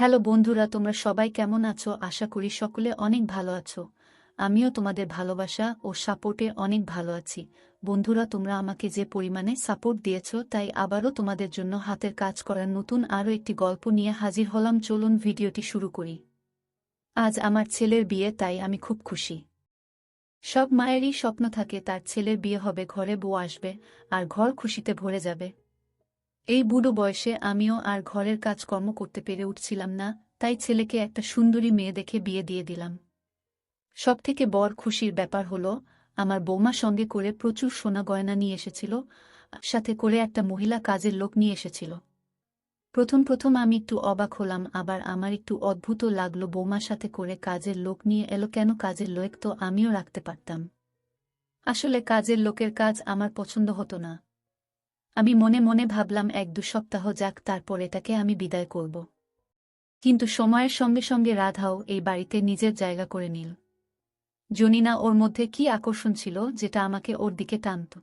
Hello বন্ধুরা, তোমরা সবাই কেমন আছো? আশা করি সকলে অনেক ভালো আছো। আমিও তোমাদের ভালোবাসা ও সাপোর্টে অনেক ভালো আছি। বন্ধুরা, তোমরা আমাকে যে পরিমাণে সাপোর্ট দিয়েছ, তাই আবারও তোমাদের জন্য হাতের কাজ করার নতুন আরও একটি গল্প নিয়ে হাজির হলাম। চলুন ভিডিওটি শুরু করি। আজ আমার ছেলের বিয়ে, তাই আমি খুব খুশি। সব মায়েরই স্বপ্ন থাকে, তার ছেলের বিয়ে হবে, ঘরে বউ আসবে, আর ঘর খুশিতে ভরে যাবে। এই বুড়ো বয়সে আমিও আর ঘরের কাজকর্ম করতে পেরে উঠছিলাম না, তাই ছেলেকে একটা সুন্দরী মেয়ে দেখে বিয়ে দিয়ে দিলাম। সবথেকে বড় খুশির ব্যাপার হলো, আমার বৌমা সঙ্গে করে প্রচুর সোনা গয়না নিয়ে এসেছিল, সাথে করে একটা মহিলা কাজের লোক নিয়ে এসেছিল। প্রথম প্রথম আমি একটু অবাক হলাম, আবার আমার একটু অদ্ভুত লাগল বৌমার সাথে করে কাজের লোক নিয়ে এলো কেন কাজের লোক তো আমিও রাখতে পারতাম। আসলে কাজের লোকের কাজ আমার পছন্দ হতো না। আমি মনে মনে ভাবলাম, এক দু সপ্তাহ যাক, তারপর এটাকে আমি বিদায় করব। কিন্তু সময়ের সঙ্গে সঙ্গে রাধাও এই বাড়িতে নিজের জায়গা করে নিল। জনিনা ওর মধ্যে কি আকর্ষণ ছিল, যেটা আমাকে ওর দিকে টানত।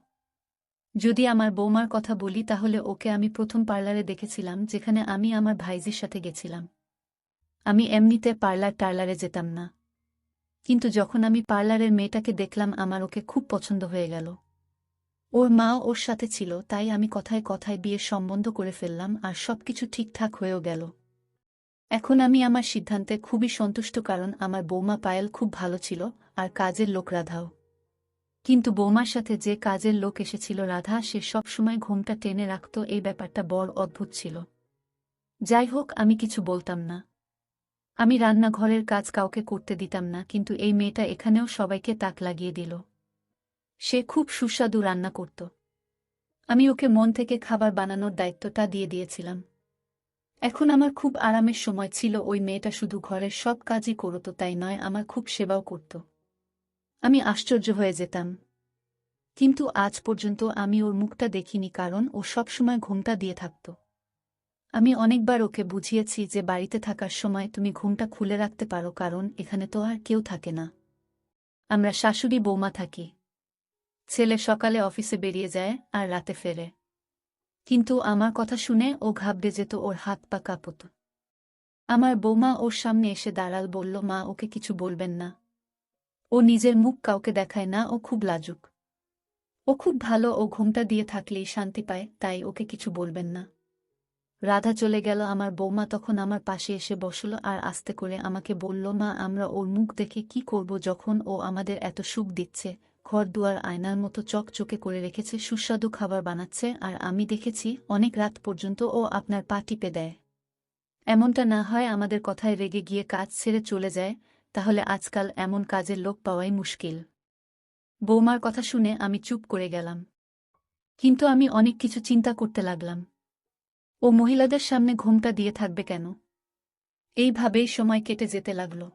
যদি আমার বৌমার কথা বলি, তাহলে ওকে আমি প্রথম পার্লারে দেখেছিলাম, যেখানে আমি আমার ভাইজির সাথে গেছিলাম। আমি এমনিতে পার্লার টার্লারে যেতাম না। কিন্তু যখন আমি পার্লারের মেয়েটাকে দেখলাম, আমার ওকে খুব পছন্দ হয়ে গেল। ওর মা ওর সাথে ছিল, তাই আমি কথায় কথায় বিয়ের সম্বন্ধ করে ফেললাম আর সবকিছু ঠিকঠাক হয়েও গেল। এখন আমি আমার সিদ্ধান্তে খুবই সন্তুষ্ট কারণ আমার বৌমা পায়েল খুব ভালো ছিল আর কাজের লোক রাধাও। কিন্তু বৌমার সাথে যে কাজের লোক এসেছিল রাধা, সে সব সময় ঘুমটা টেনে রাখত, এই ব্যাপারটা বড় অদ্ভুত ছিল। যাই হোক, আমি কিছু বলতাম না। আমি রান্নাঘরের কাজ কাউকে করতে দিতাম না, কিন্তু এই মেয়েটা এখানেও সবাইকে তাক লাগিয়ে দিল। সে খুব সুস্বাদু রান্না করত। আমি ওকে মন থেকে খাবার বানানোর দায়িত্বটা দিয়ে দিয়েছিলাম। এখন আমার খুব আরামের সময় ছিল, ওই মেয়েটা শুধু ঘরের সব কাজই করত, তাই নয়, আমার খুব সেবাও করত। আমি আশ্চর্য হয়ে যেতাম। কিন্তু আজ পর্যন্ত আমি ওর মুখটা দেখিনি, কারণ ও সবসময় ঘুমটা দিয়ে থাকত। আমি অনেকবার ওকে বুঝিয়েছি যে বাড়িতে থাকার সময় তুমি ঘুমটা খুলে রাখতে পারো, কারণ এখানে তো আর কেউ থাকে না। আমরা শাশুড়ি বৌমা থাকি। ছেলে সকালে অফিসে বেরিয়ে যায় আর রাতে ফেরে। কিন্তু আমার কথা শুনে ও ঘাবড়ে যেত, ওর হাত পা কাঁপত। আমার বৌমা ওর সামনে এসে দাঁড়াল, বলল, মা, ওকে কিছু বলবেন না। ও নিজের মুখ কাউকে দেখায় না, ও খুব লাজুক। ও খুব ভালো, ও ঘুমটা দিয়ে থাকলেই শান্তি পায়, তাই ওকে কিছু বলবেন না। রাধা চলে গেল, আমার বৌমা তখন আমার পাশে এসে বসল আর আস্তে করে আমাকে বলল, মা, আমরা ওর মুখ দেখে কি করব যখন ও আমাদের এত সুখ দিচ্ছে? ঘর দুয়ার আয়নার মতো চকচকে করে রেখেছে, সুস্বাদু খাবার বানাচ্ছে, আর আমি দেখেছি অনেক রাত পর্যন্ত ও আপনার পা টিপে দেয়। এমনটা না হয় আমাদের কথায় রেগে গিয়ে কাজ ছেড়ে চলে যায়, তাহলে আজকাল এমন কাজের লোক পাওয়াই মুশকিল। বৌমার কথা শুনে আমি চুপ করে গেলাম। কিন্তু আমি অনেক কিছু চিন্তা করতে লাগলাম। ও মহিলাদের সামনে ঘুমটা দিয়ে থাকবে কেন? এইভাবেই সময় কেটে যেতে লাগল।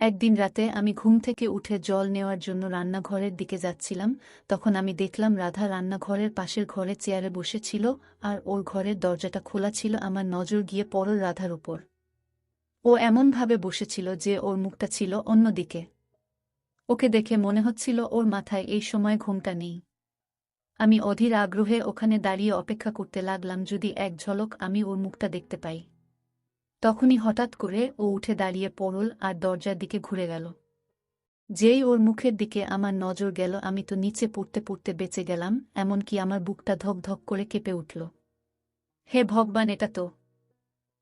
একদিন রাতে আমি ঘুম থেকে উঠে জল নেওয়ার জন্য রান্নাঘরের দিকে যাচ্ছিলাম, তখন আমি দেখলাম রাধা রান্নাঘরের পাশের ঘরে চেয়ারে বসেছিল আর ওর ঘরের দরজাটা খোলা ছিল আমার নজর গিয়ে পড়ল রাধার উপর। ও এমনভাবে বসেছিল যে ওর মুখটা ছিল অন্যদিকে। ওকে দেখে মনে হচ্ছিল ওর মাথায় এই সময় ঘুমটা নেই। আমি অধীর আগ্রহে ওখানে দাঁড়িয়ে অপেক্ষা করতে লাগলাম যদি এক ঝলক আমি ওর মুখটা দেখতে পাই। তখনই হঠাৎ করে ও উঠে দাঁড়িয়ে পড়ল আর দরজার দিকে ঘুরে গেল। যেই ওর মুখের দিকে আমার নজর গেল, আমি তো নিচে পড়তে পড়তে বেঁচে গেলাম, এমনকি আমার বুকটা ধক ধক করে কেঁপে উঠল। হে ভগবান, এটা তো।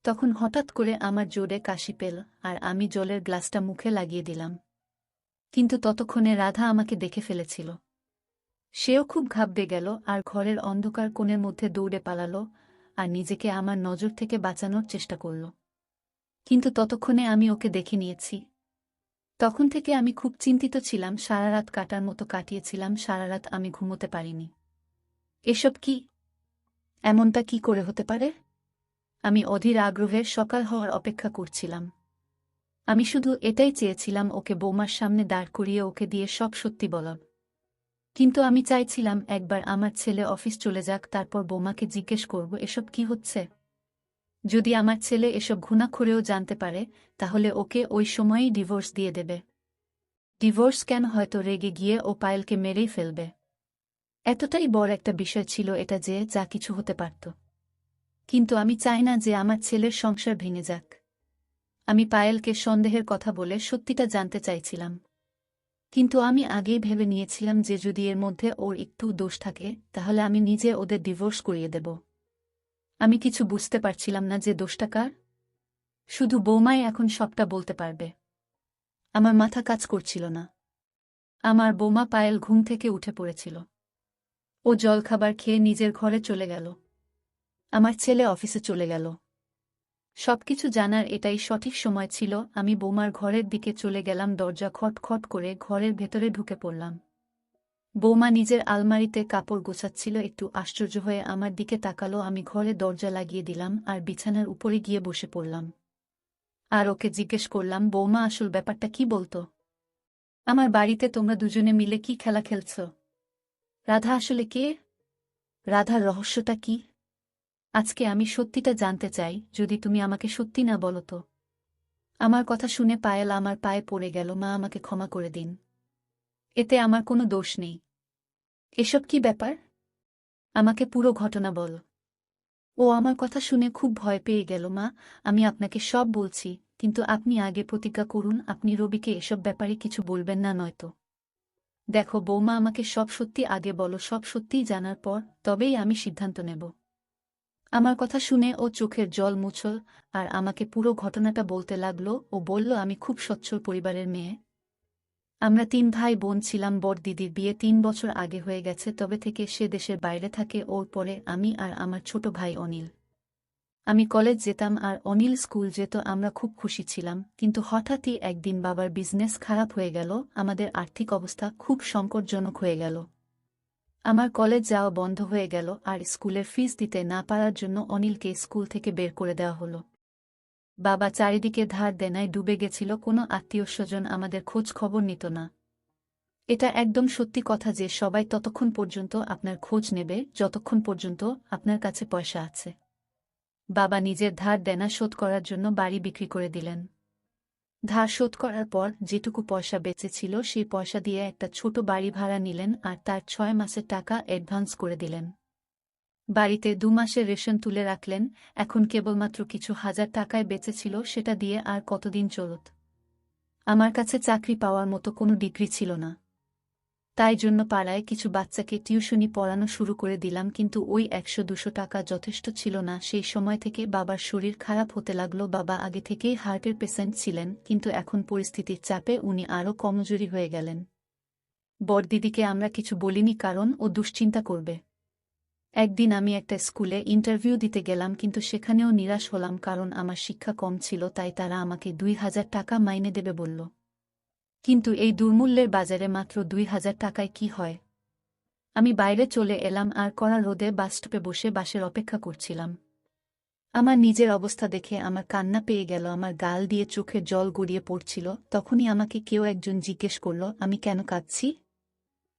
তখন হঠাৎ করে আমার জোরে কাশি পেল আর আমি জলের গ্লাসটা মুখে লাগিয়ে দিলাম। কিন্তু ততক্ষণে রাধা আমাকে দেখে ফেলেছিল। সেও খুব ঘাবড়ে গেল আর ঘরের অন্ধকার কোণের মধ্যে দৌড়ে পালাল আর নিজেকে আমার নজর থেকে বাঁচানোর চেষ্টা করল। কিন্তু ততক্ষণে আমি ওকে দেখে নিয়েছি। তখন থেকে আমি খুব চিন্তিত ছিলাম, সারা রাত কাটার মতো কাটিয়েছিলাম, সারা রাত আমি ঘুমোতে পারিনি। এসব কি? এমনটা কি করে হতে পারে? আমি অধীর আগ্রহের সকাল হওয়ার অপেক্ষা করছিলাম। আমি শুধু এটাই চেয়েছিলাম ওকে বৌমার সামনে দাঁড় করিয়ে ওকে দিয়ে সব সত্যি বলার। কিন্তু আমি চাইছিলাম একবার আমার ছেলে অফিস চলে যাক, তারপর বৌমাকে জিজ্ঞেস করব, এসব কি হচ্ছে? যদি আমার ছেলে এসব ঘুণাক্ষরেও জানতে পারে, তাহলে ওকে ওই সময়েই ডিভোর্স দিয়ে দেবে। ডিভোর্স কেন হয়তো রেগে গিয়ে ও পায়েলকে মেরেই ফেলবে? এতটাই বড় একটা বিষয় ছিল এটা যে যা কিছু হতে পারত। কিন্তু আমি চাই না যে আমার ছেলের সংসার ভেঙে যাক। আমি পায়েলকে সন্দেহের কথা বলে সত্যিটা জানতে চাইছিলাম। কিন্তু আমি আগেই ভেবে নিয়েছিলাম যে যদি এর মধ্যে ওর একটু দোষ থাকে, তাহলে আমি নিজে ওদের ডিভোর্স করিয়ে দেব। আমি কিছু বুঝতে পারছিলাম না যে দোষটা কার। শুধু বৌমাই এখন সবটা বলতে পারবে। আমার মাথা কাজ করছিল না। আমার বোমা পায়েল ঘুম থেকে উঠে পড়েছিল। ও জলখাবার খেয়ে নিজের ঘরে চলে গেল। আমার ছেলে অফিসে চলে গেল। সবকিছু জানার এটাই সঠিক সময় ছিল, আমি বৌমার ঘরের দিকে চলে গেলাম, দরজা খটখট করে ঘরের ভেতরে ঢুকে পড়লাম। বৌমা নিজের আলমারিতে কাপড় গোছাচ্ছিল, একটু আশ্চর্য হয়ে আমার দিকে তাকালো, আমি ঘরে দরজা লাগিয়ে দিলাম আর বিছানার উপরে গিয়ে বসে পড়লাম। আর ওকে জিজ্ঞেস করলাম, বৌমা, আসল ব্যাপারটা কি বলতো? আমার বাড়িতে তোমরা দুজনে মিলে কি খেলা খেলছ? রাধা আসলে কে? রাধার রহস্যটা কি? আজকে আমি সত্যিটা জানতে চাই, যদি তুমি আমাকে সত্যি না বলো তো। আমার কথা শুনে পায়েল আমার পায়ে পড়ে গেল, মা আমাকে ক্ষমা করে দিন। এতে আমার কোনো দোষ নেই। এসব কি ব্যাপার? আমাকে পুরো ঘটনা বল। ও আমার কথা শুনে খুব ভয় পেয়ে গেল, মা, আমি আপনাকে সব বলছি, কিন্তু আপনি আগে প্রতিজ্ঞা করুন, আপনি রবিকে এসব ব্যাপারে কিছু বলবেন না নয়তো। দেখো, বৌমা আমাকে সব সত্যি আগে বলো, সব সত্যিই জানার পর তবেই আমি সিদ্ধান্ত নেব। আমার কথা শুনে ও চোখের জল মুছল, আর আমাকে পুরো ঘটনাটা বলতে লাগল, ও বলল, আমি খুব সচ্ছল পরিবারের মেয়ে। আমরা তিন ভাই বোন ছিলাম বড় দিদির বিয়ে তিন বছর আগে হয়ে গেছে, তবে থেকে সে দেশের বাইরে থাকে, ওর পরে আমি আর আমার ছোট ভাই অনিল। আমি কলেজ যেতাম আর অনিল স্কুল যেত, আমরা খুব খুশি ছিলাম, কিন্তু হঠাৎই একদিন বাবার বিজনেস খারাপ হয়ে গেল, আমাদের আর্থিক অবস্থা খুব সংকটজনক হয়ে গেল। আমার কলেজ যাওয়া বন্ধ হয়ে গেল, আর স্কুলের ফিস দিতে না পারার জন্য অনিলকে স্কুল থেকে বের করে দেওয়া হল। বাবা চারিদিকে ধার দেনায় ডুবে গেছিল, কোনো আত্মীয় স্বজন আমাদের খোঁজ খবর নিত না। এটা একদম সত্যি কথা যে সবাই ততক্ষণ পর্যন্ত আপনার খোঁজ নেবে, যতক্ষণ পর্যন্ত আপনার কাছে পয়সা আছে। বাবা নিজের ধার দেনা শোধ করার জন্য বাড়ি বিক্রি করে দিলেন। ধার শোধ করার পর যেটুকু পয়সা বেঁচেছিল সেই পয়সা দিয়ে একটা ছোট বাড়ি ভাড়া নিলেন আর তার ছয় মাসের টাকা অ্যাডভান্স করে দিলেন। বাড়িতে দু মাসের রেশন তুলে রাখলেন, এখন কেবলমাত্র কিছু হাজার টাকায় বেঁচেছিল সেটা দিয়ে আর কতদিন চলত। আমার কাছে চাকরি পাওয়ার মতো কোনো ডিগ্রি ছিল না। তাই জন্য পাড়ায় কিছু বাচ্চাকে টিউশনি পড়ানো শুরু করে দিলাম, কিন্তু ওই একশো দুশো টাকা যথেষ্ট ছিল না। সেই সময় থেকে বাবার শরীর খারাপ হতে লাগল, বাবা আগে থেকেই হার্টের পেশেন্ট ছিলেন, কিন্তু এখন পরিস্থিতির চাপে উনি আরও কমজোরি হয়ে গেলেন। বড়দিদিকে আমরা কিছু বলিনি, কারণ ও দুশ্চিন্তা করবে। একদিন আমি একটা স্কুলে ইন্টারভিউ দিতে গেলাম কিন্তু সেখানেও নিরাশ হলাম কারণ আমার শিক্ষা কম ছিল তাই তারা আমাকে দুই হাজার টাকা মাইনে দেবে বলল। কিন্তু এই দুর্মূল্যের বাজারে মাত্র দুই হাজার টাকায় কি হয়? আমি বাইরে চলে এলাম আর কড়া রোদে বাসস্টপে বসে বাসের অপেক্ষা করছিলাম। আমার নিজের অবস্থা দেখে আমার কান্না পেয়ে গেল, আমার গাল দিয়ে চোখের জল গড়িয়ে পড়ছিল। তখনই আমাকে কেউ একজন জিজ্ঞেস করল, আমি কেন কাঁদছি?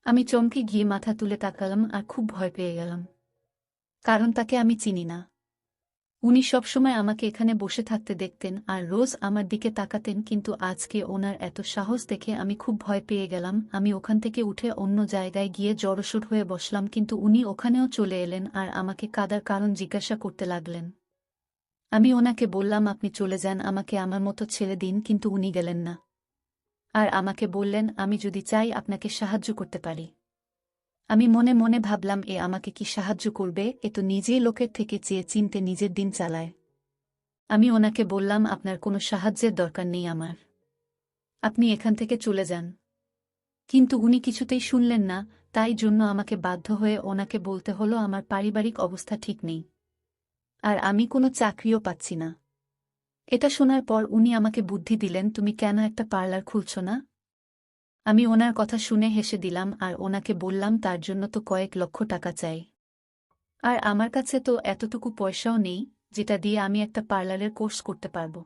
আমি চমকে গিয়ে মাথা তুলে তাকালাম আর খুব ভয় পেয়ে গেলাম। কারণ তাকে আমি চিনি না। উনি সবসময় আমাকে এখানে বসে থাকতে দেখতেন আর রোজ আমার দিকে তাকাতেন, কিন্তু আজকে ওনার এত সাহস দেখে আমি খুব ভয় পেয়ে গেলাম। আমি ওখান থেকে উঠে অন্য জায়গায় গিয়ে জড়সড় হয়ে বসলাম, কিন্তু উনি ওখানেও চলে এলেন আর আমাকে কাদার কারণ জিজ্ঞাসা করতে লাগলেন। আমি ওনাকে বললাম, আপনি চলে যান, আমাকে আমার মতো ছেড়ে দিন। কিন্তু উনি গেলেন না। আর আমাকে বললেন, আমি যদি চাই আপনাকে সাহায্য করতে পারি। আমি মনে মনে ভাবলাম, এ আমাকে কি সাহায্য করবে? এ তো নিজেই লোকের থেকে চেয়ে চিনতে নিজের দিন চালায়। আমি ওনাকে বললাম, আপনার কোনো সাহায্যের দরকার নেই আমার। আপনি এখান থেকে চলে যান। কিন্তু উনি কিছুতেই শুনলেন না, তাই জন্য আমাকে বাধ্য হয়ে ওনাকে বলতে হলো, আমার পারিবারিক অবস্থা ঠিক নেই। আর আমি কোনো চাকরিও পাচ্ছি না। এটা শোনার পর উনি আমাকে বুদ্ধি দিলেন, তুমি কেন একটা পার্লার খুলছ না? আমি ওনার কথা শুনে হেসে দিলাম, আর ওনাকে বললাম তার জন্য তো কয়েক লক্ষ টাকা চাই। আর আমার কাছে তো এতটুকু পয়সাও নেই, যেটা দিয়ে আমি একটা পার্লারের কোর্স করতে পারব।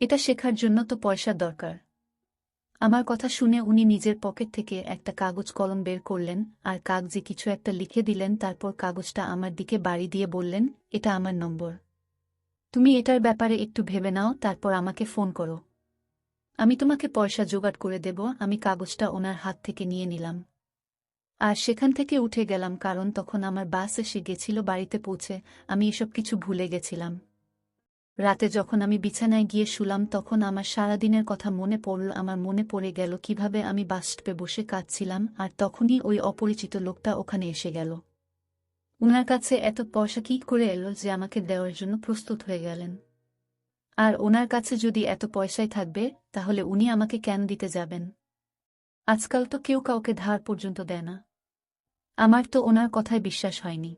এটা শেখার জন্য তো পয়সার দরকার। আমার কথা শুনে উনি নিজের পকেট থেকে একটা কাগজ কলম বের করলেন, আর কাগজে কিছু একটা লিখে দিলেন, তারপর কাগজটা আমার দিকে বাড়ি দিয়ে বললেন, এটা আমার নম্বর। তুমি এটার ব্যাপারে একটু ভেবে নাও, তারপর আমাকে ফোন করো। আমি তোমাকে পয়সা জোগাড় করে দেব, আমি কাগজটা ওনার হাত থেকে নিয়ে নিলাম। আর সেখান থেকে উঠে গেলাম, কারণ তখন আমার বাস এসে গেছিল বাড়িতে পৌঁছে, আমি এসব কিছু ভুলে গেছিলাম। রাতে যখন আমি বিছানায় গিয়ে শুলাম, তখন আমার সারাদিনের কথা মনে পড়ল, আমার মনে পড়ে গেল কীভাবে আমি বাসস্টপে বসে কাঁদছিলাম, আর তখনই ওই অপরিচিত লোকটা ওখানে এসে গেল। উনার কাছে এত পয়সা কি করে এলো যে আমাকে দেওয়ার জন্য প্রস্তুত হয়ে গেলেন। আর ওনার কাছে যদি এত পয়সাই থাকবে, তাহলে উনি আমাকে কেন দিতে যাবেন? আজকাল তো কেউ কাউকে ধার পর্যন্ত দেয় না। আমার তো ওনার কথায় বিশ্বাস হয়নি।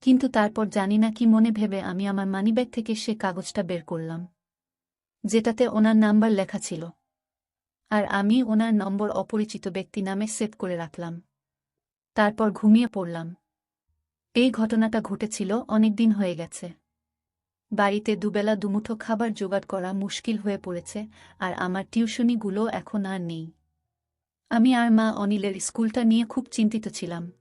কিন্তু তারপর জানি না কি মনে ভেবে আমি আমার মানিব্যাগ থেকে সে কাগজটা বের করলাম, যেটাতে ওনার নাম্বার লেখা ছিল। আর আমি ওনার নম্বর অপরিচিত ব্যক্তি নামে সেট করে রাখলাম। তারপর ঘুমিয়ে পড়লাম। এই ঘটনাটা ঘটেছিল অনেক দিন হয়ে গেছে। বাড়িতে দুবেলা দুমুঠো খাবার জোগাড় করা মুশকিল হয়ে পড়েছে, আর আমার টিউশনিগুলো এখন আর নেই। আমি আর মা অনিলের স্কুলটা নিয়ে খুব চিন্তিত ছিলাম।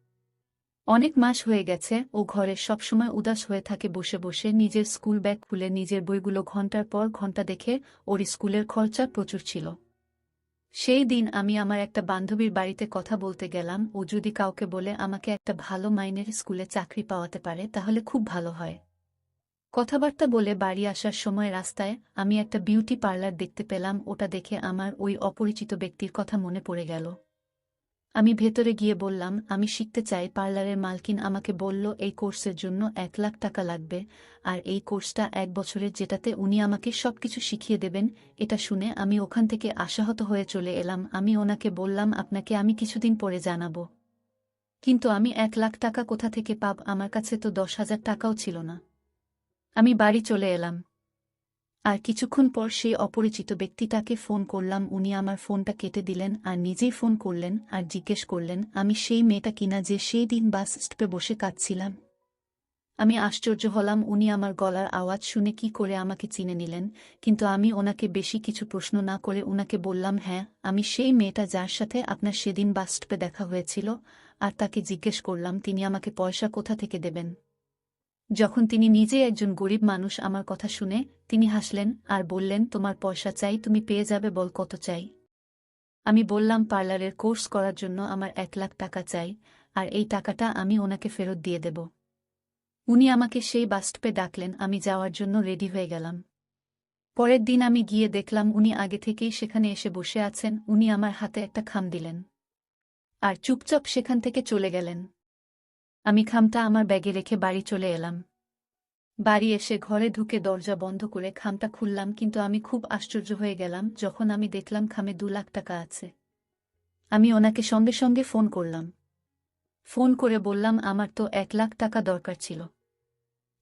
অনেক মাস হয়ে গেছে, ও ঘরে সবসময় উদাস হয়ে থাকে বসে বসে, নিজের স্কুল ব্যাগ খুলে নিজের বইগুলো ঘণ্টার পর ঘণ্টা দেখে ওর স্কুলের খরচা প্রচুর ছিল। সেই দিন আমি আমার একটা বান্ধবীর বাড়িতে কথা বলতে গেলাম, ও যদি কাউকে বলে আমাকে একটা ভালো মাইনের স্কুলে চাকরি পাওয়াতে পারে, তাহলে খুব ভালো হয়। কথাবার্তা বলে বাড়ি আসার সময় রাস্তায় আমি একটা বিউটি পার্লার দেখতে পেলাম, ওটা দেখে আমার ওই অপরিচিত ব্যক্তির কথা মনে পড়ে গেল। আমি ভেতরে গিয়ে বললাম, আমি শিখতে চাই পার্লারের মালকিন। আমাকে বলল, এই কোর্সের জন্য এক লাখ টাকা লাগবে, আর এই কোর্সটা এক বছরের যেটাতে উনি আমাকে সবকিছু শিখিয়ে দেবেন। এটা শুনে আমি ওখান থেকে আশাহত হয়ে চলে এলাম। আমি ওনাকে বললাম, আপনাকে আমি কিছুদিন পরে জানাব। কিন্তু আমি এক লাখ টাকা কোথা থেকে পাব? আমার কাছে তো দশ হাজার টাকাও ছিল না। আমি বাড়ি চলে এলাম। আর কিছুক্ষণ পর সেই অপরিচিত ব্যক্তিটাকে ফোন করলাম। উনি আমার ফোনটা কেটে দিলেন আর নিজেই ফোন করলেন আর জিজ্ঞেস করলেন, আমি সেই মেয়েটা কিনা যে সেই দিন বাস স্টপে বসে কাঁদছিলাম? আমি আশ্চর্য হলাম। উনি আমার গলার আওয়াজ শুনে কি করে আমাকে চিনে নিলেন? কিন্তু আমি ওনাকে বেশি কিছু প্রশ্ন না করে ওনাকে বললাম হ্যাঁ আমি সেই মেয়েটা যার সাথে আপনার সেদিন বাস স্টপে দেখা হয়েছিল। আর তাকে জিজ্ঞেস করলাম, তিনি আমাকে পয়সা কোথা থেকে দেবেন? যখন তিনি নিজে একজন গরিব মানুষ আমার কথা শুনে তিনি হাসলেন আর বললেন, তোমার পয়সা চাই, তুমি পেয়ে যাবে, বল কত চাই? আমি বললাম, পার্লারের কোর্স করার জন্য আমার এক লাখ টাকা চাই, আর এই টাকাটা আমি ওনাকে ফেরত দিয়ে দেব। উনি আমাকে সেই বাস্টপে ডাকলেন, আমি যাওয়ার জন্য রেডি হয়ে গেলাম। পরের দিন আমি গিয়ে দেখলাম, উনি আগে থেকেই সেখানে এসে বসে আছেন, উনি আমার হাতে একটা খাম দিলেন। আর চুপচাপ সেখান থেকে চলে গেলেন। আমি খামটা আমার ব্যাগে রেখে বাড়ি চলে এলাম। বাড়ি এসে ঘরে ঢুকে দরজা বন্ধ করে খামটা খুললাম, কিন্তু আমি খুব আশ্চর্য হয়ে গেলাম যখন আমি দেখলাম খামে দু লাখ টাকা আছে। আমি ওনাকে সঙ্গে সঙ্গে ফোন করলাম। ফোন করে বললাম, আমার তো এক লাখ টাকা দরকার ছিল।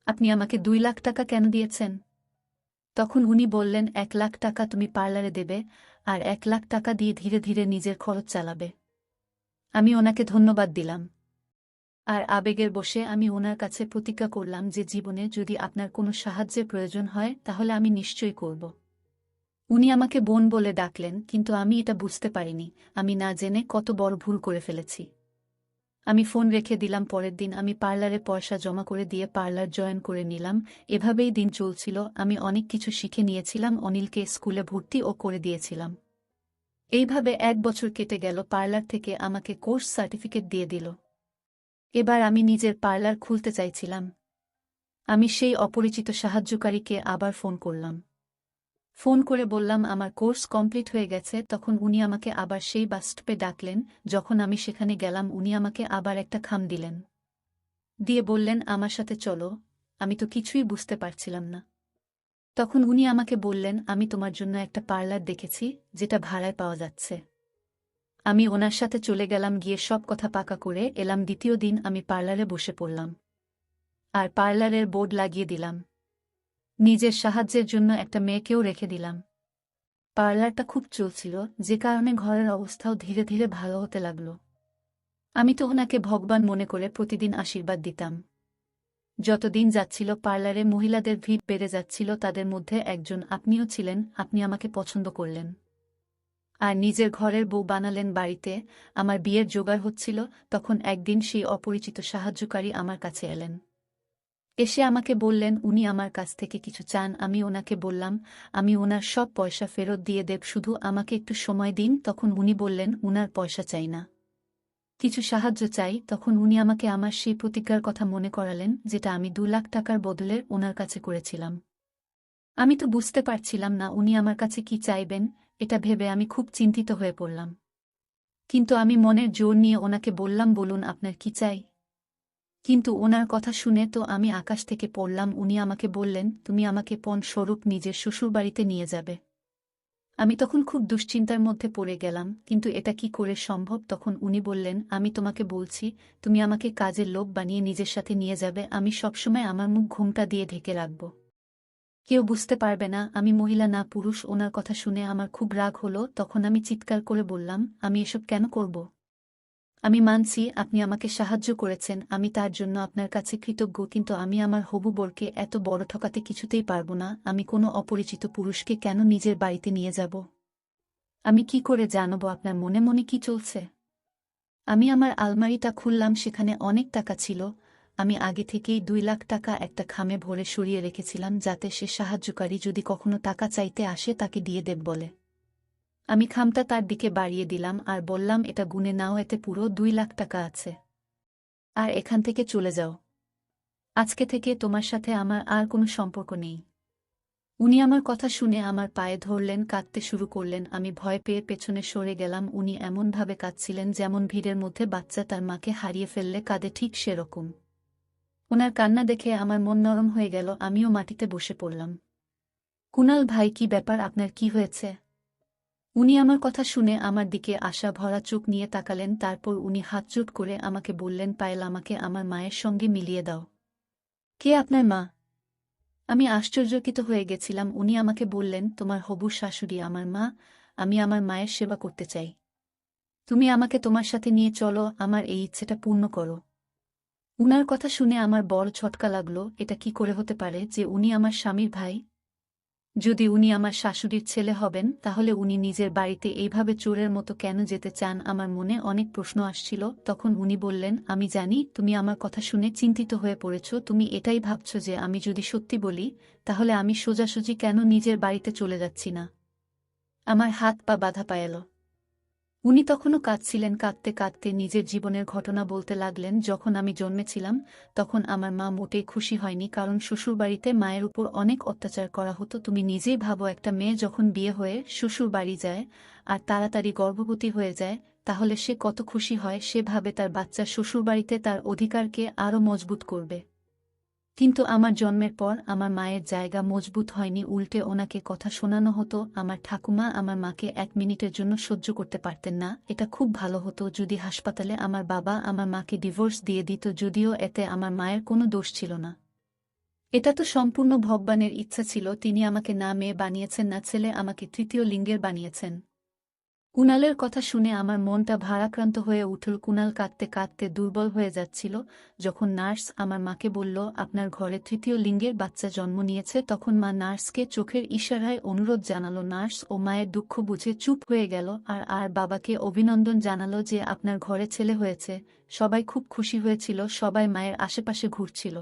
আপনি আমাকে দুই লাখ টাকা কেন দিয়েছেন? তখন উনি বললেন, এক লাখ টাকা তুমি পার্লারে দেবে আর এক লাখ টাকা দিয়ে ধীরে ধীরে নিজের খরচ চালাবে। আমি ওনাকে ধন্যবাদ দিলাম। আর আবেগের বসে আমি ওনার কাছে প্রতিজ্ঞা করলাম যে জীবনে যদি আপনার কোনো সাহায্যের প্রয়োজন হয়, তাহলে আমি নিশ্চয়ই করব। উনি আমাকে বোন বলে ডাকলেন, কিন্তু আমি এটা বুঝতে পারিনি। আমি না জেনে কত বড় ভুল করে ফেলেছি। আমি ফোন রেখে দিলাম, পরের দিন আমি পার্লারে পয়সা জমা করে দিয়ে পার্লার জয়েন করে নিলাম। এভাবেই দিন চলছিল, আমি অনেক কিছু শিখে নিয়েছিলাম, অনিলকে স্কুলে ভর্তি ও করে দিয়েছিলাম। এইভাবে এক বছর কেটে গেল, পার্লার থেকে আমাকে কোর্স সার্টিফিকেট দিয়ে দিল। এবার আমি নিজের পার্লার খুলতে চাইছিলাম। আমি সেই অপরিচিত সাহায্যকারীকে আবার ফোন করলাম। ফোন করে বললাম, আমার কোর্স কমপ্লিট হয়ে গেছে। তখন উনি আমাকে আবার সেই বাসস্টপে ডাকলেন। যখন আমি সেখানে গেলাম, উনি আমাকে আবার একটা খাম দিলেন। দিয়ে বললেন, আমার সাথে চলো, আমি তো কিছুই বুঝতে পারছিলাম না। তখন উনি আমাকে বললেন, আমি তোমার জন্য একটা পার্লার দেখেছি, যেটা ভাড়ায় পাওয়া যাচ্ছে। আমি ওনার সাথে চলে গেলাম গিয়ে সব কথা পাকা করে এলাম, দ্বিতীয় দিন আমি পার্লারে বসে পড়লাম। আর পার্লারের বোর্ড লাগিয়ে দিলাম। নিজের সাহায্যের জন্য একটা মেয়েকেও রেখে দিলাম। পার্লারটা খুব চলছিল, যে কারণে ঘরের অবস্থাও ধীরে ধীরে ভালো হতে লাগল। আমি তো ওনাকে ভগবান মনে করে প্রতিদিন আশীর্বাদ দিতাম। যতদিন যাচ্ছিল পার্লারে, মহিলাদের ভিড় বেড়ে যাচ্ছিল, তাদের মধ্যে একজন আপনিও ছিলেন, আপনি আমাকে পছন্দ করলেন। আর নিজের ঘরের বউ বানালেন বাড়িতে, আমার বিয়ের জোগাড় হচ্ছিল, তখন একদিন সেই অপরিচিত সাহায্যকারী আমার কাছে এলেন। এসে আমাকে বললেন, উনি আমার কাছ থেকে কিছু চান। আমি ওনাকে বললাম, আমি ওনার সব পয়সা ফেরত দিয়ে দেব, শুধু আমাকে একটু সময় দিন। তখন উনি বললেন, উনার পয়সা চাই না। কিছু সাহায্য চাই। তখন উনি আমাকে আমার সেই প্রতিজ্ঞার কথা মনে করালেন, যেটা আমি দু লাখ টাকার বদলে ওনার কাছে করেছিলাম। আমি তো বুঝতে পারছিলাম না উনি আমার কাছে কি চাইবেন এটা ভেবে আমি খুব চিন্তিত হয়ে পড়লাম। কিন্তু আমি মনের জোর নিয়ে ওনাকে বললাম, বলুন, আপনার কি চাই? কিন্তু ওনার কথা শুনে তো আমি আকাশ থেকে পড়লাম। উনি আমাকে বললেন, তুমি আমাকে পণ স্বরূপ নিজের শ্বশুরবাড়িতে নিয়ে যাবে। আমি তখন খুব দুশ্চিন্তার মধ্যে পড়ে গেলাম, কিন্তু এটা কি করে সম্ভব? তখন উনি বললেন, আমি তোমাকে বলছি, তুমি আমাকে কাজের লোক বানিয়ে নিজের সাথে নিয়ে যাবে। আমি সবসময় আমার মুখ ঘুমটা দিয়ে ঢেকে রাখব। কেউ বুঝতে পারবে না, আমি মহিলা না পুরুষ, ওনার কথা শুনে আমার খুব রাগ হলো, তখন আমি চিৎকার করে বললাম, আমি এসব কেন করব? আমি মানছি আপনি আমাকে সাহায্য করেছেন, আমি তার জন্য আপনার কাছে কৃতজ্ঞ, কিন্তু আমি আমার হবু বরকে এত বড় ঠকাতে কিছুতেই পারব না, আমি কোনো অপরিচিত পুরুষকে কেন নিজের বাড়িতে নিয়ে যাব? আমি কি করে জানব আপনার মনে মনে কি চলছে? আমি আমার আলমারিটা খুললাম, সেখানে অনেক টাকা ছিল আমি আগে থেকেই দুই লাখ টাকা একটা খামে ভরে সরিয়ে রেখেছিলাম যাতে সে সাহায্যকারী যদি কখনো টাকা চাইতে আসে তাকে দিয়ে দেব বলে। আমি খামটা তার দিকে বাড়িয়ে দিলাম আর বললাম, এটা গুনে নাও, এতে পুরো দুই লাখ টাকা আছে। আর এখান থেকে চলে যাও। আজকে থেকে তোমার সাথে আমার আর কোনো সম্পর্ক নেই উনি আমার কথা শুনে আমার পায়ে ধরলেন, কাঁদতে শুরু করলেন। আমি ভয় পেয়ে পেছনে সরে গেলাম। উনি এমনভাবে কাঁদছিলেন যেমন ভিড়ের মধ্যে বাচ্চা তার মাকে হারিয়ে ফেললে কাঁদে ঠিক সেরকম। ওনার কান্না দেখে আমার মন নরম হয়ে গেল, আমিও মাটিতে বসে পড়লাম। কুনাল ভাই, কি ব্যাপার? আপনার কি হয়েছে? উনি আমার কথা শুনে আমার দিকে আশা ভরা চোখ নিয়ে তাকালেন, তারপর উনি হাতজোট করে আমাকে বললেন, পায়েল, আমাকে আমার মায়ের সঙ্গে মিলিয়ে দাও। কে আপনার মা? আমি আশ্চর্যকিত হয়ে গেছিলাম, উনি আমাকে বললেন, তোমার হবু শাশুড়ি আমার মা, আমি আমার মায়ের সেবা করতে চাই। তুমি আমাকে তোমার সাথে নিয়ে চলো, আমার এই ইচ্ছেটা পূর্ণ করো। উনার কথা শুনে আমার বড় ছটকা লাগল, এটা কি করে হতে পারে যে উনি আমার স্বামীর ভাই? যদি উনি আমার শাশুড়ির ছেলে হবেন, তাহলে উনি নিজের বাড়িতে এইভাবে চোরের মতো কেন যেতে চান? আমার মনে অনেক প্রশ্ন আসছিল। তখন উনি বললেন, আমি জানি, তুমি আমার কথা শুনে চিন্তিত হয়ে পড়েছ। তুমি এটাই ভাবছ যে আমি যদি সত্যি বলি, তাহলে আমি সোজাসুজি কেন নিজের বাড়িতে চলে যাচ্ছি না? আমার হাত পা বাধা পায়াল উনি তখনও কাঁদছিলেন, কাঁদতে কাঁদতে নিজের জীবনের ঘটনা বলতে লাগলেন, যখন আমি জন্মেছিলাম, তখন আমার মা মোটেই খুশি হয়নি, কারণ শ্বশুরবাড়িতে মায়ের উপর অনেক অত্যাচার করা হতো। তুমি নিজেই ভাবো একটা মেয়ে যখন বিয়ে হয়ে শ্বশুর বাড়ি যায় আর তাড়াতাড়ি গর্ভবতী হয়ে যায়, তাহলে সে কত খুশি হয় সে ভাবে তার বাচ্চা শ্বশুরবাড়িতে তার অধিকারকে আরও মজবুত করবে। কিন্তু আমার জন্মের পর আমার মায়ের জায়গা মজবুত হয়নি, উল্টে ওনাকে কথা শোনানো হতো, আমার ঠাকুমা আমার মাকে এক মিনিটের জন্য সহ্য করতে পারতেন না, এটা খুব ভালো হতো যদি হাসপাতালে আমার বাবা আমার মাকে ডিভোর্স দিয়ে দিত, যদিও এতে আমার মায়ের কোনো দোষ ছিল না। এটা তো সম্পূর্ণ ভগবানের ইচ্ছা ছিল, তিনি আমাকে না মেয়ে বানিয়েছেন, না ছেলে আমাকে তৃতীয় লিঙ্গের বানিয়েছেন। কুণালের কথা শুনে আমার মনটা ভারাক্রান্ত হয়ে উঠল। কুণাল কাঁদতে কাঁদতে দুর্বল হয়ে যাচ্ছিল। যখন নার্স আমার মাকে বলল, আপনার ঘরে তৃতীয় লিঙ্গের বাচ্চা জন্ম নিয়েছে, তখন মা নার্সকে চোখের ইশারায় অনুরোধ জানালো। নার্স ও মায়ের দুঃখ বুঝে চুপ হয়ে গেল আর আর বাবাকে অভিনন্দন জানালো যে আপনার ঘরে ছেলে হয়েছে। সবাই খুব খুশি হয়েছিল, সবাই মায়ের আশেপাশে ঘুরছিল।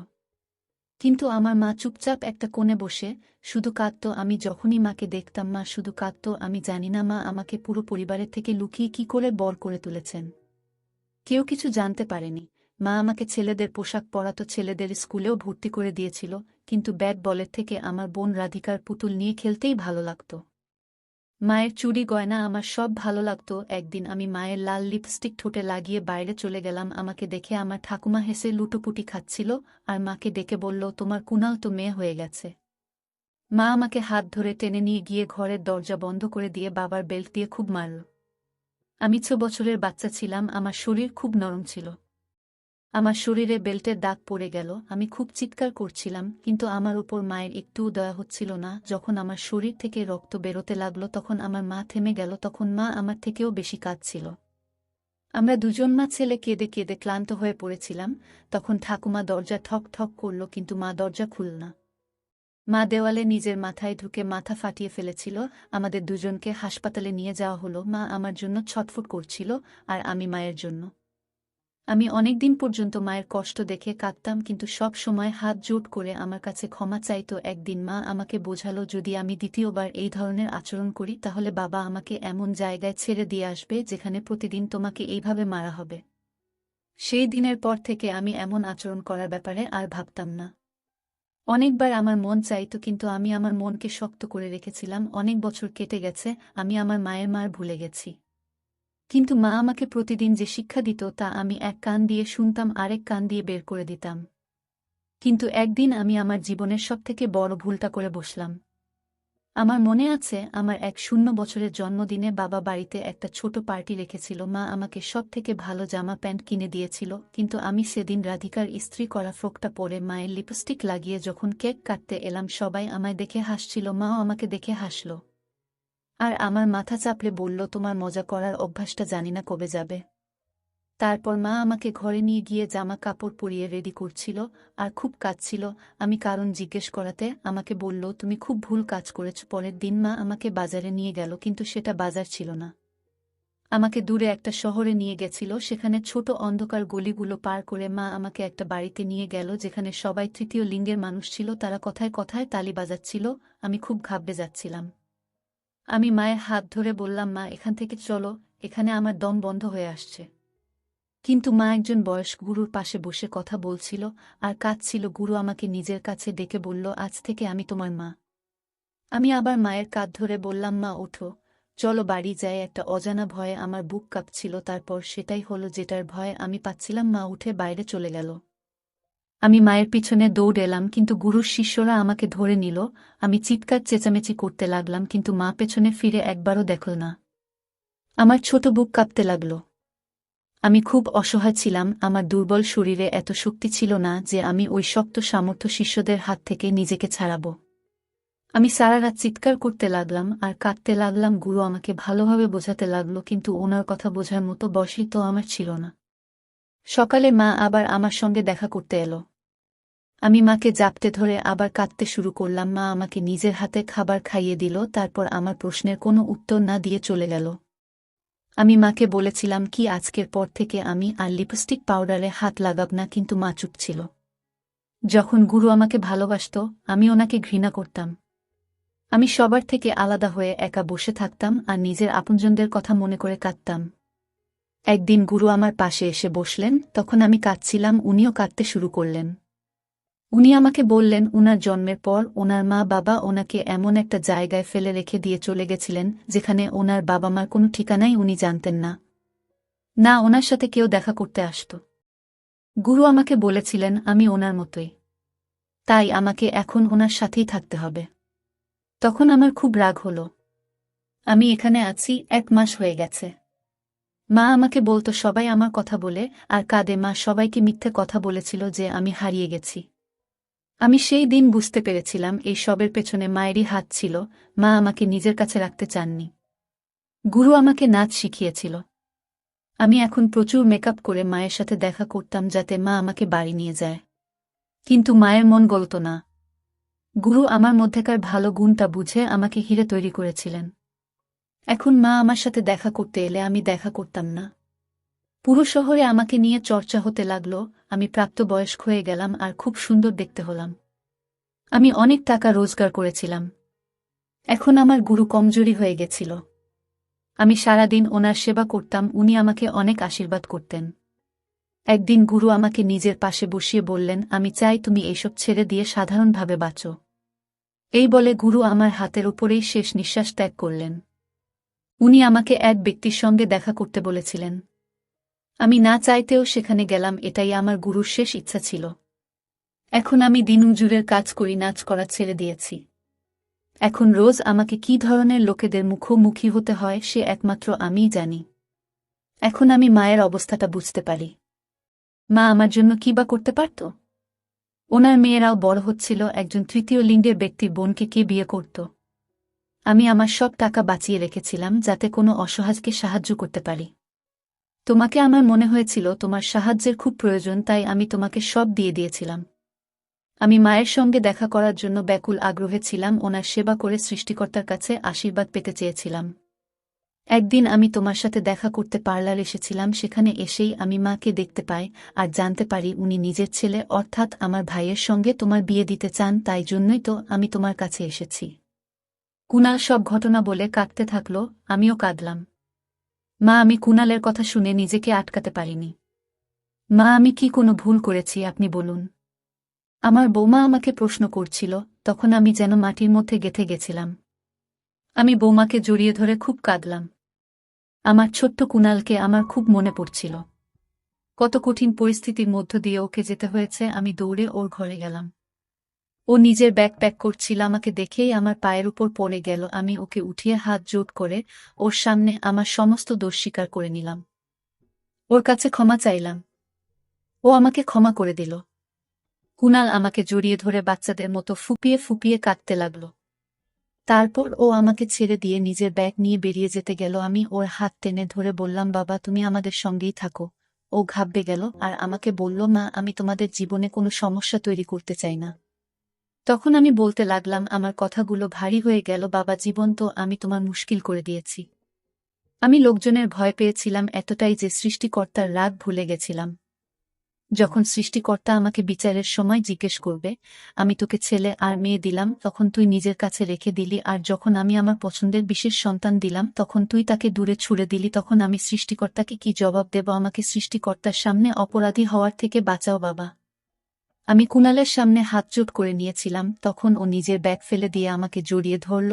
কিন্তু আমার মা চুপচাপ একটা কোণে বসে, শুধু কাঁদত আমি যখনই মাকে দেখতাম, মা, শুধু কাঁদত আমি জানি না, মা, আমাকে পুরো পরিবারের থেকে লুকিয়ে কি করে বর করে তুলেছেন। কেউ কিছু জানতে পারেনি। মা আমাকে ছেলেদের পোশাক পরাতো, ছেলেদের স্কুলেও ভর্তি করে দিয়েছিল, কিন্তু ব্যাট বলের থেকে আমার বোন রাধিকার পুতুল নিয়ে খেলতেই ভালো লাগত। মায়ের চুড়ি গয়না আমার সব ভালো লাগত। একদিন আমি মায়ের লাল লিপস্টিক ঠোঁটে লাগিয়ে বাইরে চলে গেলাম। আমাকে দেখে আমার ঠাকুমা হেসে লুটোপুটি খাচ্ছিল আর মাকে ডেকে বলল, তোমার কুনাল তো মেয়ে হয়ে গেছে। মা আমাকে হাত ধরে টেনে নিয়ে গিয়ে ঘরের দরজা বন্ধ করে দিয়ে বাবার বেল্ট দিয়ে খুব মারল। আমি ছ বছরের বাচ্চা ছিলাম। আমার শরীর খুব নরম ছিল। আমার শরীরে বেল্টের দাগ পড়ে গেল, আমি খুব চিৎকার করছিলাম, কিন্তু আমার উপর মায়ের একটুও দয়া হচ্ছিল না, যখন আমার শরীর থেকে রক্ত বেরোতে লাগল, তখন আমার মা থেমে গেল, তখন মা আমার থেকেও বেশি কাঁদছিল। আমরা দুজন মা ছেলে কেঁদে কেঁদে ক্লান্ত হয়ে পড়েছিলাম, তখন ঠাকুমা দরজা ঠক ঠক করল, কিন্তু মা দরজা খুলল না। মা দেওয়ালে নিজের মাথায় ঢুকে মাথা ফাটিয়ে ফেলেছিল, আমাদের দুজনকে হাসপাতালে নিয়ে যাওয়া হলো, মা আমার জন্য ছটফট করছিল, আর আমি মায়ের জন্য। আমি অনেক দিন পর্যন্ত মায়ের কষ্ট দেখে কাঁদতাম, কিন্তু সব সময় হাত জোট করে আমার কাছে ক্ষমা চাইত। একদিন মা আমাকে বোঝালো, যদি আমি দ্বিতীয়বার এই ধরনের আচরণ করি, তাহলে বাবা আমাকে এমন জায়গায় ছেড়ে দিয়ে আসবে যেখানে প্রতিদিন তোমাকে এইভাবে মারা হবে। সেই দিনের পর থেকে আমি এমন আচরণ করার ব্যাপারে আর ভাবতাম না। অনেকবার আমার মন চাইত, কিন্তু আমি আমার মনকে শক্ত করে রেখেছিলাম। অনেক বছর কেটে গেছে, আমি আমার মায়ের মার ভুলে গেছি। কিন্তু মা আমাকে প্রতিদিন যে শিক্ষা দিত তা আমি এক কান দিয়ে শুনতাম, আরেক কান দিয়ে বের করে দিতাম। কিন্তু একদিন আমি আমার জীবনের সবথেকে বড় ভুলটা করে বসলাম। আমার মনে আছে, আমার এক শূন্য বছরের জন্মদিনে বাবা বাড়িতে একটা ছোট পার্টি রেখেছিল। মা আমাকে সব থেকে ভালো জামা প্যান্ট কিনে দিয়েছিল, কিন্তু আমি সেদিন রাধিকার স্ত্রী করা ফ্রকটা পরে মায়ের লিপস্টিক লাগিয়ে যখন কেক কাটতে এলাম, সবাই আমায় দেখে হাসছিল, মাও আমাকে দেখে হাসল। আর আমার মাথা চাপড়ে বলল, তোমার মজা করার অভ্যাসটা জানি না কবে যাবে। তারপর মা আমাকে ঘরে নিয়ে গিয়ে জামা কাপড় পরিয়ে রেডি করছিল আর খুব কাঁদছিল। আমি কারণ জিজ্ঞেস করাতে আমাকে বলল, তুমি খুব ভুল কাজ করেছ। পরের দিন মা আমাকে বাজারে নিয়ে গেল, কিন্তু সেটা বাজার ছিল না। আমাকে দূরে একটা শহরে নিয়ে গেছিল, সেখানে ছোট অন্ধকার গলিগুলো পার করে মা আমাকে একটা বাড়িতে নিয়ে গেল, যেখানে সবাই তৃতীয় লিঙ্গের মানুষ ছিল। তারা কথায় কথায় তালি বাজাচ্ছিল। আমি খুব ঘাবড়ে যাচ্ছিলাম। আমি মায়ের হাত ধরে বললাম, মা, এখান থেকে চলো, এখানে আমার দম বন্ধ হয়ে আসছে। কিন্তু মা একজন বয়স্ক গুরুর পাশে বসে কথা বলছিল আর কাঁদছিল। গুরু আমাকে নিজের কাছে ডেকে বলল, আজ থেকে আমি তোমার মা। আমি আবার মায়ের কাঁধ ধরে বললাম, মা, ওঠো। চলো বাড়ি যায় একটা অজানা ভয়ে আমার বুক কাঁপছিল। তারপর সেটাই হলো যেটার ভয়ে আমি পাচ্ছিলাম। মা উঠে বাইরে চলে গেল। আমি মায়ের পিছনে দৌড় এলাম, কিন্তু গুরুর শিষ্যরা আমাকে ধরে নিল। আমি চিৎকার, চেঁচামেচি করতে লাগলাম, কিন্তু মা পেছনে ফিরে একবারও দেখল না। আমার ছোট বুক কাঁপতে লাগল। আমি খুব অসহায় ছিলাম। আমার দুর্বল শরীরে এত শক্তি ছিল না যে আমি ওই শক্ত সামর্থ্য শিষ্যদের হাত থেকে নিজেকে ছাড়াব। আমি সারা রাত চিৎকার করতে লাগলাম আর কাঁদতে লাগলাম। গুরু আমাকে ভালোভাবে বোঝাতে লাগল, কিন্তু ওনার কথা বোঝার মতো বসই তো আমার ছিল না। সকালে মা আবার আমার সঙ্গে দেখা করতে এলো। আমি মাকে জাপতে ধরে আবার কাঁদতে শুরু করলাম, মা আমাকে নিজের হাতে খাবার খাইয়ে দিল, তারপর আমার প্রশ্নের কোনো উত্তর না দিয়ে চলে গেল। আমি মাকে বলেছিলাম, কি আজকের পর থেকে আমি আর লিপস্টিক পাউডারে হাত লাগাব না? কিন্তু মা চুপ ছিল। যখন গুরু আমাকে ভালোবাসত, আমি ওনাকে ঘৃণা করতাম। আমি সবার থেকে আলাদা হয়ে একা বসে থাকতাম আর নিজের আপনজনদের কথা মনে করে কাঁদতাম। একদিন গুরু আমার পাশে এসে বসলেন, তখন আমি কাঁদছিলাম, উনিও কাঁদতে শুরু করলেন। উনি আমাকে বললেন, উনার জন্মের পর ওনার মা বাবা ওনাকে এমন একটা জায়গায় ফেলে রেখে দিয়ে চলে গেছিলেন, যেখানে ওনার বাবা মার কোনো ঠিকানাই উনি জানতেন না। না, ওনার সাথে কেউ দেখা করতে আসত। গুরু আমাকে বলেছিলেন, আমি ওনার মতোই। তাই আমাকে এখন ওনার সাথেই থাকতে হবে। তখন আমার খুব রাগ হল। আমি এখানে আছি, এক মাস হয়ে গেছে। মা আমাকে বলতো, সবাই আমার কথা বলে, আর কাঁদে মা সবাইকে মিথ্যে কথা বলেছিল যে আমি হারিয়ে গেছি। আমি সেই দিন বুঝতে পেরেছিলাম এই সবের পেছনে মায়েরই হাত ছিল, মা আমাকে নিজের কাছে রাখতে চাননি। গুরু আমাকে নাচ শিখিয়েছিল। আমি এখন প্রচুর মেকআপ করে মায়ের সাথে দেখা করতাম যাতে মা আমাকে বাড়ি নিয়ে যায়। কিন্তু মায়ের মন গলত না। গুরু আমার মধ্যেকার ভালো গুণটা বুঝে আমাকে হিরে তৈরি করেছিলেন। এখন মা আমার সাথে দেখা করতে এলে আমি দেখা করতাম না। পুরো শহরে আমাকে নিয়ে চর্চা হতে লাগল, আমি প্রাপ্তবয়স্ক হয়ে গেলাম আর খুব সুন্দর দেখতে হলাম। আমি অনেক টাকা রোজগার করেছিলাম। এখন আমার গুরু কমজোরি হয়ে গেছিল। আমি সারাদিন ওনার সেবা করতাম, উনি আমাকে অনেক আশীর্বাদ করতেন। একদিন গুরু আমাকে নিজের পাশে বসিয়ে বললেন, আমি চাই তুমি এইসব ছেড়ে দিয়ে সাধারণভাবে বাঁচো। এই বলে গুরু আমার হাতের ওপরেই শেষ নিঃশ্বাস ত্যাগ করলেন। উনি আমাকে এক ব্যক্তির সঙ্গে দেখা করতে বলেছিলেন। আমি না চাইতেও সেখানে গেলাম, এটাই আমার গুরুর শেষ ইচ্ছা ছিল। এখন আমি দিনুজুরের কাজ করি, নাচ করা ছেড়ে দিয়েছি। এখন রোজ আমাকে কি ধরনের লোকেদের মুখোমুখি হতে হয়, সে একমাত্র আমিই জানি। এখন আমি মায়ের অবস্থাটা বুঝতে পারি। মা আমার জন্য কি বা করতে পারত? ওনার মেয়েরাও বড় হচ্ছিল, একজন তৃতীয় লিঙ্গের ব্যক্তির বোনকে কে বিয়ে করত? আমি আমার সব টাকা বাঁচিয়ে রেখেছিলাম, যাতে কোনো অসহাজকে সাহায্য করতে পারি। তোমাকে আমার মনে হয়েছিল তোমার সাহায্যের খুব প্রয়োজন, তাই আমি তোমাকে সব দিয়ে দিয়েছিলাম। আমি মায়ের সঙ্গে দেখা করার জন্য ব্যাকুল আগ্রহে ছিলাম, ওনার সেবা করে সৃষ্টিকর্তার কাছে আশীর্বাদ পেতে চেয়েছিলাম। একদিন আমি তোমার সাথে দেখা করতে পার্লার এসেছিলাম, সেখানে এসেই আমি মাকে দেখতে পাই আর জানতে পারি উনি নিজের ছেলে, অর্থাৎ আমার ভাইয়ের সঙ্গে তোমার বিয়ে দিতে চান, তাই জন্যই তো আমি তোমার কাছে এসেছি। কুনাল সব ঘটনা বলে কাঁদতে থাকল, আমিও কাঁদলাম। মা, আমি কুনালের কথা শুনে নিজেকে আটকাতে পারিনি। মা, আমি কি কোনো ভুল করেছি, আপনি বলুন। আমার বৌমা আমাকে প্রশ্ন করছিল, তখন আমি যেন মাটির মধ্যে গেথে গেছিলাম। আমি বৌমাকে জড়িয়ে ধরে খুব কাঁদলাম। আমার ছোট্ট কুনালকে আমার খুব মনে পড়ছিল। কত কঠিন পরিস্থিতির মধ্য দিয়ে ওকে যেতে হয়েছে, আমি দৌড়ে ওর ঘরে গেলাম। ও নিজের ব্যাগ প্যাক করছিল, আমাকে দেখেই আমার পায়ের উপর পড়ে গেল। আমি ওকে উঠিয়ে হাত জোট করে ওর সামনে আমার সমস্ত দোষ স্বীকার করে নিলাম। ওর কাছে ক্ষমা চাইলাম। ও আমাকে ক্ষমা করে দিল। কুনাল আমাকে জড়িয়ে ধরে বাচ্চাদের মতো ফুপিয়ে ফুপিয়ে কাঁদতে লাগল। তারপর ও আমাকে ছেড়ে দিয়ে নিজের ব্যাগ নিয়ে বেরিয়ে যেতে গেল। আমি ওর হাত টেনে ধরে বললাম, বাবা, তুমি আমাদের সঙ্গেই থাকো। ও ঘাববে গেল আর আমাকে বলল, মা, আমি তোমাদের জীবনে কোনো সমস্যা তৈরি করতে চাই না। তখন আমি বলতে লাগলাম, আমার কথাগুলো ভারী হয়ে গেল, বাবা, জীবন তো আমি তোমার মুশকিল করে দিয়েছি। আমি লোকজনের ভয় পেয়েছিলাম, এতটাই যে সৃষ্টিকর্তার রাগ ভুলে গেছিলাম। যখন সৃষ্টিকর্তা আমাকে বিচারের সময় জিজ্ঞেস করবে, আমি তোকে ছেলে আর মেয়ে দিলাম, তখন তুই নিজের কাছে রেখে দিলি, আর যখন আমি আমার পছন্দের বিশেষ সন্তান দিলাম, তখন তুই তাকে দূরে ছুড়ে দিলি, তখন আমি সৃষ্টিকর্তাকে কি জবাব দেব? আমাকে সৃষ্টিকর্তার সামনে অপরাধী হওয়ার থেকে বাঁচাও, বাবা। আমি কুনালের সামনে হাতজোট করে নিয়েছিলাম, তখন ও নিজের ব্যাগ ফেলে দিয়ে আমাকে জড়িয়ে ধরল।